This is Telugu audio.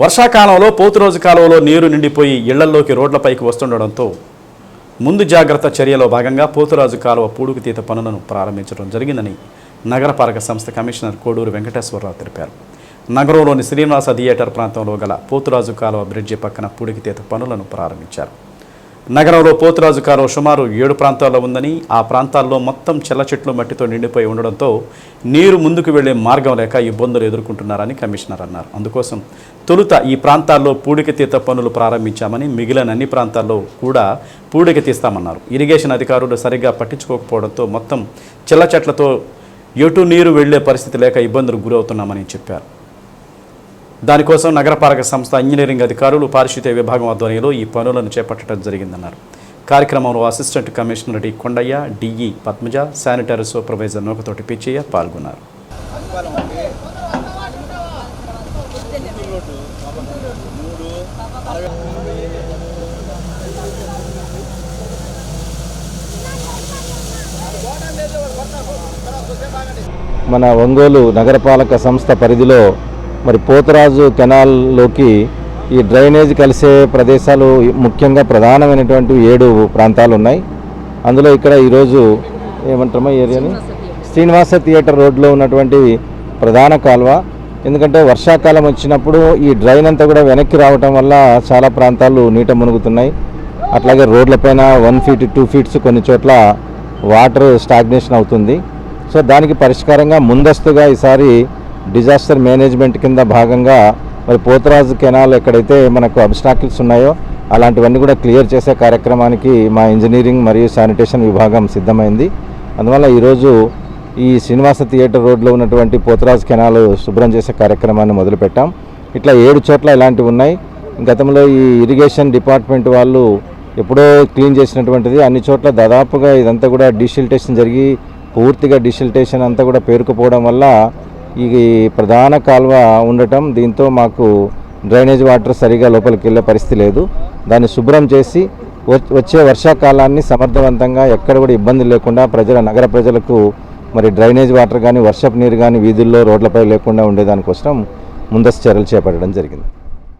వర్షాకాలంలో పోతురోజు కాలువలో నీరు నిండిపోయి ఇళ్ళల్లోకి రోడ్లపైకి వస్తుండడంతో ముందు జాగ్రత్త చర్యలో భాగంగా పోతురాజు కాలువ పూడుకుతీత పనులను ప్రారంభించడం జరిగిందని నగరపాలక సంస్థ కమిషనర్ కోడూరు వెంకటేశ్వరరావు తెలిపారు. నగరంలోని శ్రీనివాస థియేటర్ ప్రాంతంలో గల పోతురాజు కాలువ బ్రిడ్జి పక్కన పూడికితీత పనులను ప్రారంభించారు. నగరంలో పోతురాజు కాలువ సుమారు ఏడు ప్రాంతాల్లో ఉందని ఆ ప్రాంతాల్లో మొత్తం చెల్ల చెట్లు మట్టితో నిండిపోయి ఉండడంతో నీరు ముందుకు వెళ్ళే మార్గం లేక ఇబ్బందులు ఎదుర్కొంటున్నారని కమిషనర్ అన్నారు. అందుకోసం తొలుత ఈ ప్రాంతాల్లో పూడికతీత పనులు ప్రారంభించామని మిగిలిన అన్ని ప్రాంతాల్లో కూడా పూడిక తీస్తామన్నారు. ఇరిగేషన్ అధికారులు సరిగ్గా పట్టించుకోకపోవడంతో మొత్తం చెల్ల చెట్లతో ఎటు నీరు వెళ్ళే పరిస్థితి లేక ఇబ్బందులకు గురవుతున్నామని చెప్పారు. దానికోసం నగరపాలక సంస్థ ఇంజనీరింగ్ అధికారులు పారిశుద్ధ్య విభాగం ఆధ్వర్యంలో ఈ పనులను చేపట్టడం జరిగిందన్నారు. కార్యక్రమంలో assistant commissioner D Kondaiah DE Padmaja sanitary supervisor Nukathoti Pichaiah పాల్గొన్నారు. మన ఒంగోలు నగరపాలక సంస్థ పరిధిలో మరి పోతరాజు కెనాల్లోకి ఈ డ్రైనేజ్ కలిసే ప్రదేశాలు ముఖ్యంగా ప్రధానమైనటువంటి ఏడు ప్రాంతాలు ఉన్నాయి అందులో ఇక్కడ ఈరోజు ఏమంటారమ్మా ఏరియాని? శ్రీనివాస థియేటర్ రోడ్లో ఉన్నటువంటి ప్రధాన కాలువ. ఎందుకంటే వర్షాకాలం వచ్చినప్పుడు ఈ డ్రైన్ అంతా కూడా వెనక్కి రావటం వల్ల చాలా ప్రాంతాలు నీట మునుగుతున్నాయి. అట్లాగే రోడ్లపైన వన్ ఫీట్ టూ ఫీట్స్ కొన్ని చోట్ల వాటర్ స్టాగ్నేషన్ అవుతుంది. సో దానికి పరిష్కారంగా ముందస్తుగా ఈసారి డిజాస్టర్ మేనేజ్మెంట్ కింద భాగంగా మరి పోతరాజు కెనాల్ ఎక్కడైతే మనకు అబ్స్టాకిల్స్ ఉన్నాయో అలాంటివన్నీ కూడా క్లియర్ చేసే కార్యక్రమానికి మా ఇంజనీరింగ్ మరియు శానిటేషన్ విభాగం సిద్ధమైంది. అందువల్ల ఈరోజు ఈ శ్రీనివాస థియేటర్ రోడ్లో ఉన్నటువంటి పోతరాజు కెనాల్ శుభ్రం చేసే కార్యక్రమాన్ని మొదలుపెట్టాం. ఇట్లా ఏడు చోట్ల ఇలాంటివి ఉన్నాయి. గతంలో ఈ ఇరిగేషన్ డిపార్ట్మెంట్ వాళ్ళు ఎప్పుడో క్లీన్ చేసినటువంటిది. అన్ని చోట్ల దాదాపుగా ఇదంతా కూడా డిసిల్టేషన్ జరిగి పూర్తిగా డిసిల్టేషన్ అంతా కూడా పేరుకుపోవడం వల్ల ఈ ప్రధాన కాలువ ఉండటం దీంతో మాకు డ్రైనేజ్ వాటర్ సరిగా లోపలికి వెళ్ళే పరిస్థితి లేదు. దాన్ని శుభ్రం చేసి వచ్చే వర్షాకాలాన్ని సమర్థవంతంగా ఎక్కడ కూడా ఇబ్బంది లేకుండా ప్రజల నగర ప్రజలకు మరి డ్రైనేజ్ వాటర్ కానీ వర్షపు నీరు కానీ వీధుల్లో రోడ్లపై లేకుండా ఉండేదానికోసం ముందస్తు చర్యలు చేపట్టడం జరిగింది.